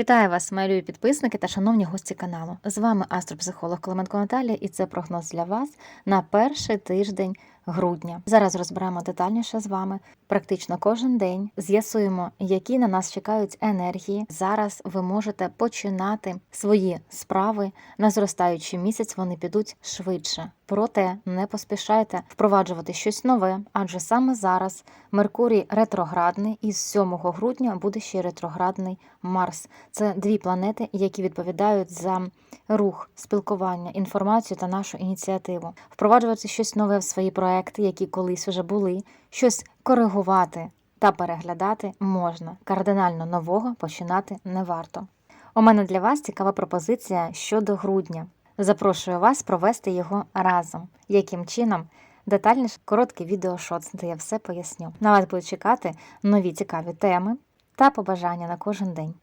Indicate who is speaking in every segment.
Speaker 1: Вітаю вас, малюю підписники та шановні гості каналу. З вами астропсихолог Клименко Наталія, і це прогноз для вас на перший тиждень грудня. Зараз розберемо детальніше з вами. Практично кожен день з'ясуємо, які на нас чекають енергії. Зараз ви можете починати свої справи на зростаючий місяць. Вони підуть швидше. Проте не поспішайте впроваджувати щось нове, адже саме зараз Меркурій ретроградний, і з 7 грудня буде ще ретроградний Марс. Це дві планети, які відповідають за рух, спілкування, інформацію та нашу ініціативу. Впроваджувати щось нове в свої проекти, які колись вже були, щось коригувати та переглядати можна. Кардинально нового починати не варто. У мене для вас цікава пропозиція щодо грудня. Запрошую вас провести його разом. Яким чином? Детальніше короткий відеошот, де я все поясню. На вас будуть чекати нові цікаві теми та побажання на кожен день.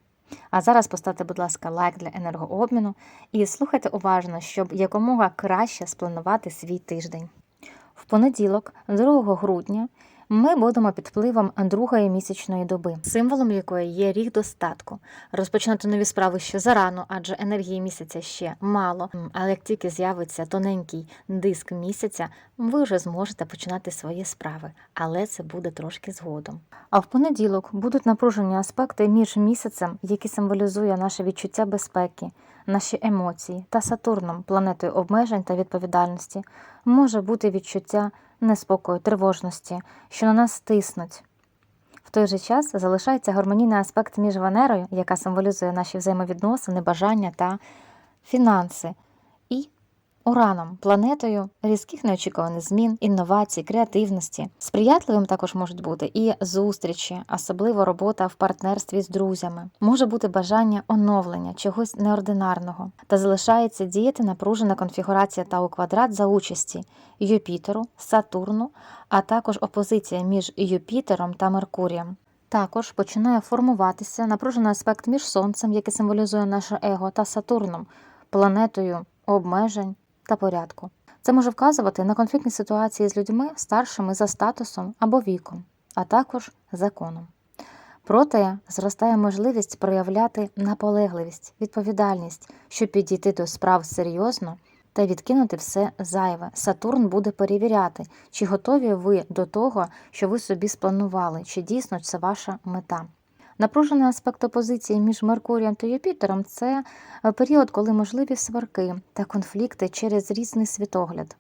Speaker 1: А зараз поставте, будь ласка, лайк для енергообміну і слухайте уважно, щоб якомога краще спланувати свій тиждень. В понеділок, 2 грудня, ми будемо під впливом другої місячної доби, символом якої є рік достатку. Розпочинати нові справи ще зарано, адже енергії місяця ще мало. Але як тільки з'явиться тоненький диск місяця, ви вже зможете починати свої справи, але це буде трошки згодом. А в понеділок будуть напружені аспекти між місяцем, який символізує наше відчуття безпеки, наші емоції, та Сатурном, планетою обмежень та відповідальності, може бути відчуття неспокою, тривожності, що на нас тиснуть. В той же час залишається гармонійний аспект між Венерою, яка символізує наші взаємовідносини, бажання та фінанси, Ураном, планетою різких неочікуваних змін, інновацій, креативності. Сприятливим також можуть бути і зустрічі, особливо робота в партнерстві з друзями. Може бути бажання оновлення чогось неординарного, та залишається діяти напружена конфігурація Тау квадрат за участі Юпітеру, Сатурну, а також опозиція між Юпітером та Меркурієм. Також починає формуватися напружений аспект між Сонцем, який символізує наше его, та Сатурном, планетою обмежень та порядку. Це може вказувати на конфліктні ситуації з людьми старшими за статусом або віком, а також законом. Проте зростає можливість проявляти наполегливість, відповідальність, щоб підійти до справ серйозно та відкинути все зайве. Сатурн буде перевіряти, чи готові ви до того, що ви собі спланували, чи дійсно це ваша мета. Напружений аспект опозиції між Меркурієм та Юпітером це е, період, коли можливі сварки та конфлікти через різний світогляд.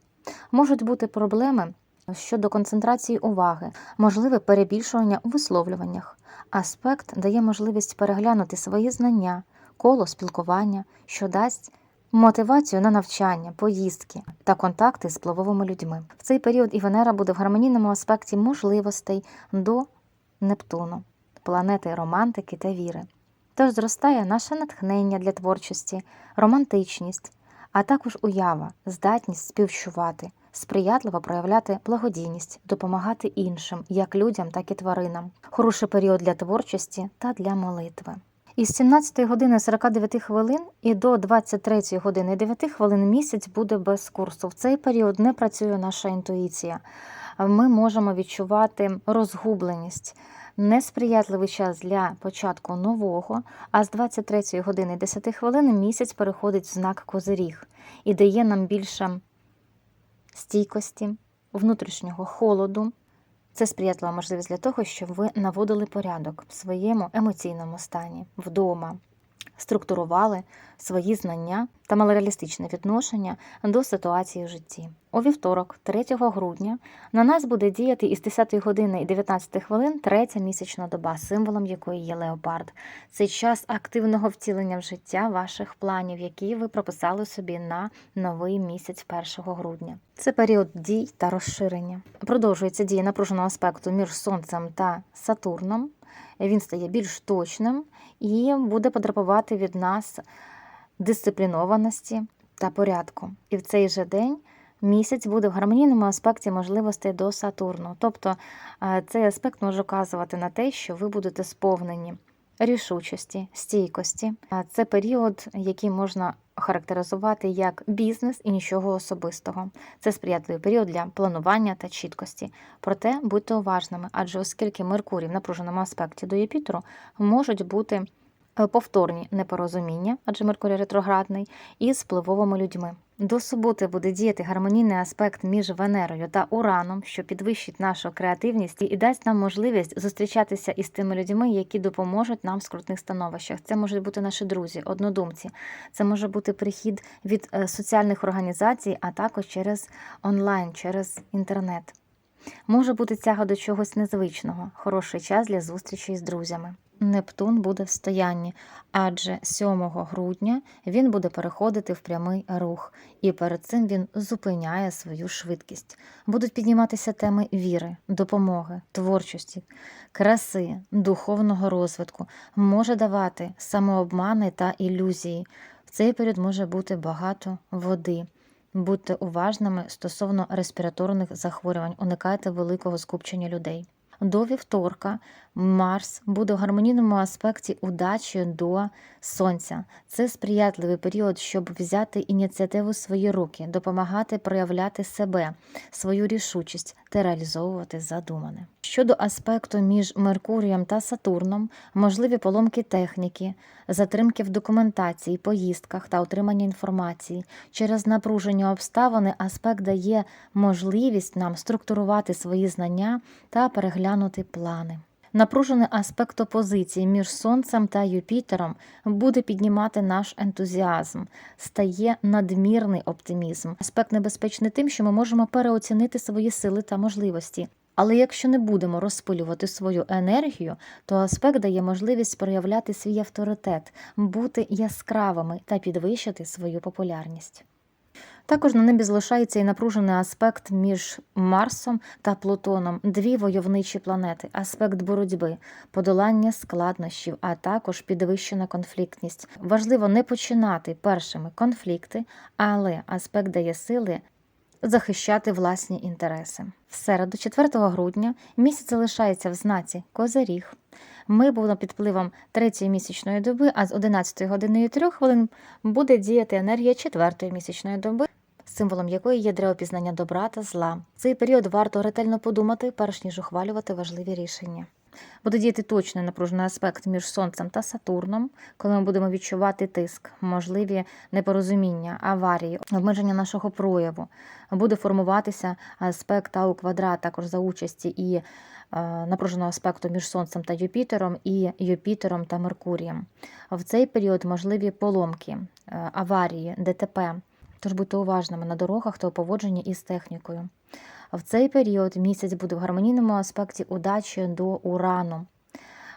Speaker 1: Можуть бути проблеми щодо концентрації уваги, можливе перебільшування у висловлюваннях. Аспект дає можливість переглянути свої знання, коло спілкування, що дасть мотивацію на навчання, поїздки та контакти з впливовими людьми. В цей період і Венера буде в гармонійному аспекті можливостей до Нептуну планети романтики та віри. Тож зростає наше натхнення для творчості, романтичність, а також уява, здатність співчувати, сприятливо проявляти благодійність, допомагати іншим, як людям, так і тваринам, хороший період для творчості та для молитви. Із 17 години 49 хвилин і до 23 години 9 хвилин місяць буде без курсу. В цей період не працює наша інтуїція. Ми можемо відчувати розгубленість несприятливий час для початку нового, а з 23 години 10 хвилин місяць переходить в знак Козиріг і дає нам більше стійкості, внутрішнього холоду. Це сприятлива можливість для того, щоб ви наводили порядок в своєму емоційному стані вдома, структурували свої знання та мали реалістичне відношення до ситуації в житті. У вівторок, 3 грудня, на нас буде діяти із 10 години і 19 хвилин третя місячна доба, символом якої є леопард. Це час активного втілення в життя ваших планів, які ви прописали собі на новий місяць 1 грудня. Це період дій та розширення. Продовжується дія напруженого аспекту між Сонцем та Сатурном. Він стає більш точним і буде потребувати від нас дисциплінованості та порядку. І в цей же день місяць буде в гармонійному аспекті можливостей до Сатурну. Тобто е, цей аспект може вказувати на те, що ви будете сповнені рішучості, стійкості. Це період, який можна характеризувати як бізнес і нічого особистого. Це сприятливий період для планування та чіткості. Проте будьте уважними, адже оскільки Меркурій в напруженому аспекті до Юпітеру можуть бути повторні непорозуміння, адже Меркурій ретроградний, із впливовими людьми. До суботи буде діяти гармонійний аспект між Венерою та Ураном, що підвищить нашу креативність і дасть нам можливість зустрічатися із тими людьми, які допоможуть нам в скрутних становищах. Це можуть бути наші друзі, однодумці. Це може бути прихід від е, соціальних організацій, а також через онлайн, через інтернет. Може бути тяга до чогось незвичного, хороший час для зустрічі з друзями. Нептун буде в стоянні, адже 7 грудня він буде переходити в прямий рух, і перед цим він зупиняє свою швидкість. Будуть підніматися теми віри, допомоги, творчості, краси, духовного розвитку, може давати самообмани та ілюзії. В цей період може бути багато води. Будьте уважними стосовно респіраторних захворювань, уникайте великого скупчення людей. До вівторка Марс буде в гармонійному аспекті удачі до Сонця. Це сприятливий період, щоб взяти ініціативу в свої руки, допомагати проявляти себе, свою рішучість та реалізовувати задумане. Щодо аспекту між Меркурієм та Сатурном, можливі поломки техніки, затримки в документації, поїздках та отримання інформації. Через напруження обставини аспект дає можливість нам структурувати свої знання та переглянути плани. Напружений аспект опозиції між Сонцем та Юпітером буде піднімати наш ентузіазм, стає надмірний оптимізм. Аспект небезпечний тим, що ми можемо переоцінити свої сили та можливості. Але якщо не будемо розпилювати свою енергію, то аспект дає можливість проявляти свій авторитет, бути яскравими та підвищити свою популярність. Також на небі залишається і напружений аспект між Марсом та Плутоном, дві войовничі планети, аспект боротьби, подолання складнощів, а також підвищена конфліктність. Важливо не починати першими конфлікти, але аспект дає сили захищати власні інтереси. В середу, 4 грудня, місяць залишається в знаці Козиріг. Ми будемо під впливом третьої місячної доби, а з 11 години і 3 хвилин буде діяти енергія четвертої місячної доби, символом якої є древопізнання добра та зла. В цей період варто ретельно подумати, перш ніж ухвалювати важливі рішення. Буде діяти точний напружений аспект між Сонцем та Сатурном, коли ми будемо відчувати тиск, можливі непорозуміння, аварії, обмеження нашого прояву. Буде формуватися аспект Ау квадрат, також за участі і е, напруженого аспекту між Сонцем та Юпітером, і Юпітером та Меркурієм. В цей період можливі поломки, е, аварії, ДТП. Тож будьте уважними на дорогах та у поводженні із технікою. В цей період місяць буде в гармонійному аспекті удачі до урану.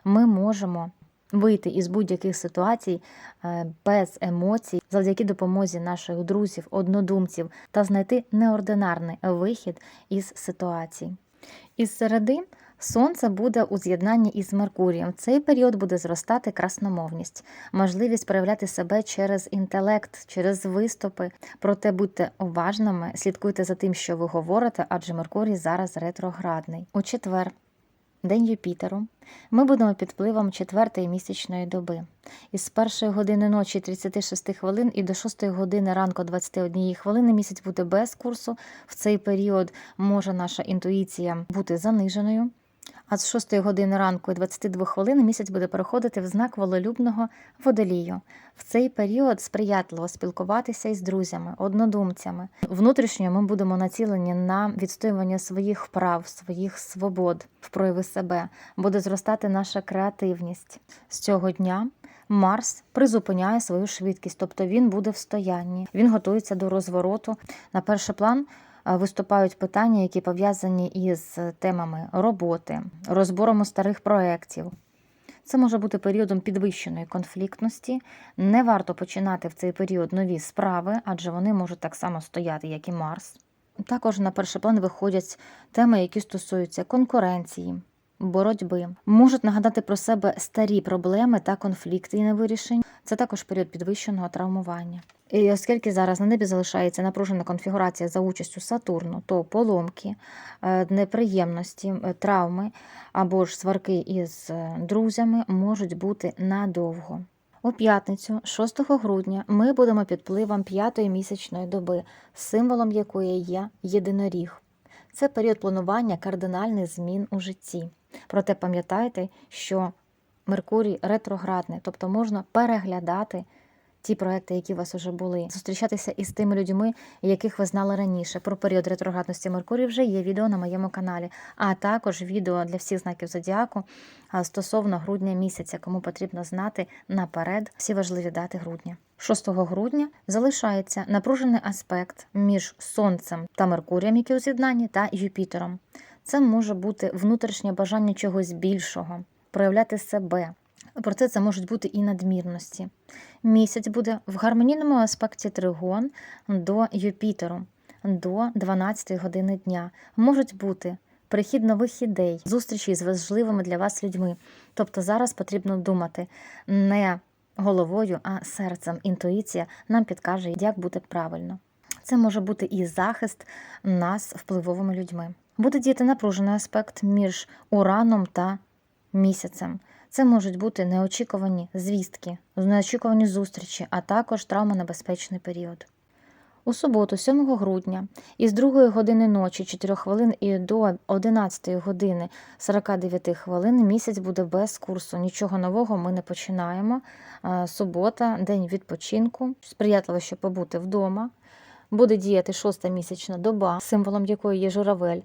Speaker 1: Ми можемо вийти із будь-яких ситуацій е, без емоцій, завдяки допомозі наших друзів, однодумців та знайти неординарний вихід із ситуацій. Із середи Сонце буде у з'єднанні із Меркурієм. В цей період буде зростати красномовність, можливість проявляти себе через інтелект, через виступи. Проте будьте уважними, слідкуйте за тим, що ви говорите, адже Меркурій зараз ретроградний. У четвер, день Юпітеру, ми будемо під впливом четвертої місячної доби. Із першої години ночі 36 хвилин і до 6 години ранку 21 хвилини місяць буде без курсу. В цей період може наша інтуїція бути заниженою. А з 6 години ранку і 22 хвилини місяць буде переходити в знак волелюбного водолію. В цей період сприятливо спілкуватися із друзями, однодумцями. Внутрішньо ми будемо націлені на відстоювання своїх прав, своїх свобод, в прояви себе, буде зростати наша креативність. З цього дня Марс призупиняє свою швидкість, тобто він буде в стоянні. Він готується до розвороту. На перший план виступають питання, які пов'язані із темами роботи, розбором старих проєктів. Це може бути періодом підвищеної конфліктності. Не варто починати в цей період нові справи, адже вони можуть так само стояти, як і Марс. Також на перший план виходять теми, які стосуються конкуренції, боротьби, можуть нагадати про себе старі проблеми та конфлікти невирішені. Це також період підвищеного травмування. І оскільки зараз на небі залишається напружена конфігурація за участю Сатурну, то поломки, е, неприємності, е, травми або ж сварки із е, друзями можуть бути надовго. У п'ятницю, 6 грудня, ми будемо під впливом п'ятої місячної доби, символом якої є єдиноріг. Це період планування кардинальних змін у житті. Проте пам'ятайте, що Меркурій ретроградний, тобто можна переглядати ті проекти, які у вас вже були, зустрічатися із тими людьми, яких ви знали раніше. Про період ретроградності Меркурію вже є відео на моєму каналі, а також відео для всіх знаків зодіаку стосовно грудня місяця, кому потрібно знати наперед всі важливі дати грудня. 6 грудня залишається напружений аспект між Сонцем та Меркурієм, які у з'єднанні, та Юпітером. Це може бути внутрішнє бажання чогось більшого, проявляти себе. Проте це можуть бути і надмірності. Місяць буде в гармонійному аспекті тригон до Юпітеру до 12 години дня. Можуть бути прихід нових ідей, зустрічі з важливими для вас людьми. Тобто зараз потрібно думати не головою, а серцем. Інтуїція нам підкаже, як бути правильно. Це може бути і захист нас впливовими людьми. Буде діяти напружений аспект між ураном та місяцем. Це можуть бути неочікувані звістки, неочікувані зустрічі, а також травмонебезпечний період. У суботу, 7 грудня, із 2 години ночі 4 хвилин і до 11 години 49 хвилин місяць буде без курсу. Нічого нового ми не починаємо. Е, Субота, день відпочинку, сприятливо, щоб побути вдома. Буде діяти шоста місячна доба, символом якої є журавель.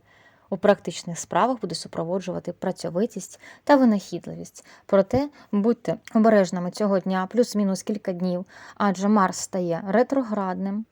Speaker 1: У практичних справах буде супроводжувати працьовитість та винахідливість. Проте будьте обережними цього дня, плюс-мінус кілька днів, адже Марс стає ретроградним.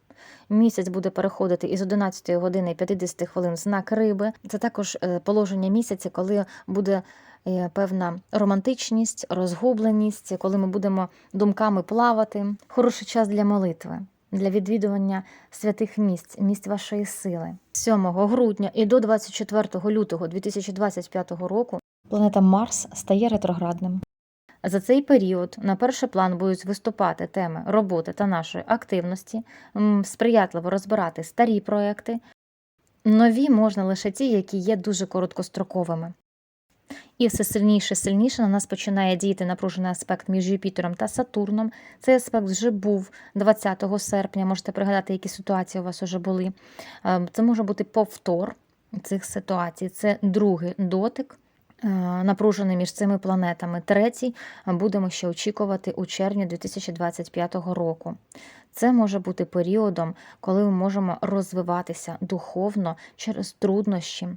Speaker 1: Місяць буде переходити із 11 години і 50 хвилин знак риби. Це також е, положення місяця, коли буде е, певна романтичність, розгубленість, коли ми будемо думками плавати. Хороший час для молитви для відвідування святих місць, місць вашої сили. 7 грудня і до 24 лютого 2025 року планета Марс стає ретроградним. За цей період на перший план будуть виступати теми роботи та нашої активності, сприятливо розбирати старі проекти. Нові можна лише ті, які є дуже короткостроковими. І все сильніше сильніше на нас починає діяти напружений аспект між Юпітером та Сатурном. Цей аспект вже був 20 серпня. Можете пригадати, які ситуації у вас вже були. Е, Це може бути повтор цих ситуацій. Це другий дотик. Е, Напружений між цими планетами. Третій будемо ще очікувати у червні 2025 року. Це може бути періодом, коли ми можемо розвиватися духовно через труднощі.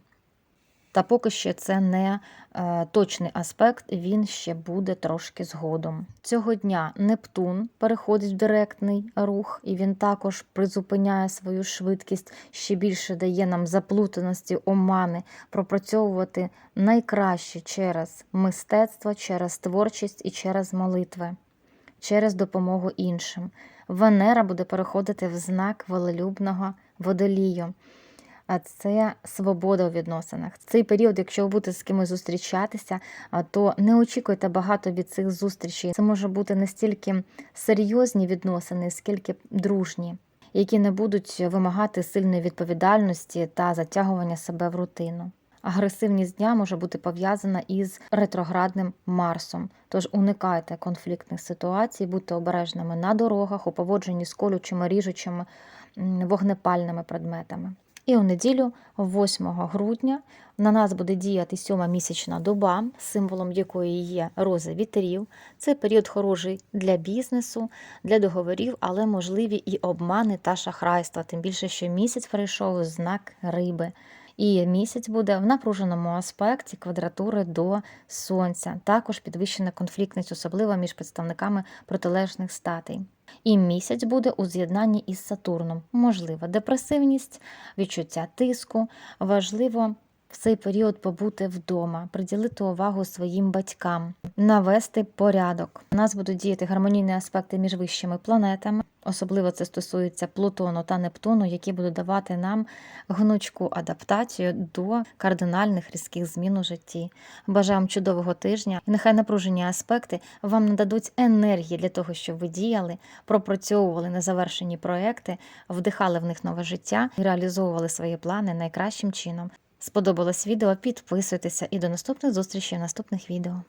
Speaker 1: Та поки що це не е, точний аспект, він ще буде трошки згодом. Цього дня Нептун переходить в директний рух, і він також призупиняє свою швидкість, ще більше дає нам заплутаності, омани, пропрацьовувати найкраще через мистецтво, через творчість і через молитви, через допомогу іншим. Венера буде переходити в знак волелюбного водолію. А це свобода у відносинах. Цей період, якщо ви будете з кимось зустрічатися, то не очікуйте багато від цих зустрічей. Це може бути не стільки серйозні відносини, скільки дружні, які не будуть вимагати сильної відповідальності та затягування себе в рутину. Агресивність дня може бути пов'язана із ретроградним Марсом, тож уникайте конфліктних ситуацій, будьте обережними на дорогах, у поводженні з колючими, ріжучими, вогнепальними предметами. І у неділю, 8 грудня, на нас буде діяти сьома місячна доба, символом якої є роза вітерів. Це період хороший для бізнесу, для договорів, але можливі і обмани та шахрайства. Тим більше, що місяць прийшов знак риби. І місяць буде в напруженому аспекті квадратури до сонця, також підвищена конфліктність, особливо між представниками протилежних статей. І місяць буде у з'єднанні із Сатурном. Можлива депресивність, відчуття тиску. Важливо в цей період побути вдома, приділити увагу своїм батькам, навести порядок. У нас будуть діяти гармонійні аспекти між вищими планетами. Особливо це стосується Плутону та Нептуну, які будуть давати нам гнучку адаптацію до кардинальних різких змін у житті. Бажаю вам чудового тижня, і нехай напружені аспекти вам нададуть енергії для того, щоб ви діяли, пропрацьовували незавершені проекти, вдихали в них нове життя і реалізовували свої плани найкращим чином. Сподобалось відео? Підписуйтеся і до наступних зустрічей в наступних відео.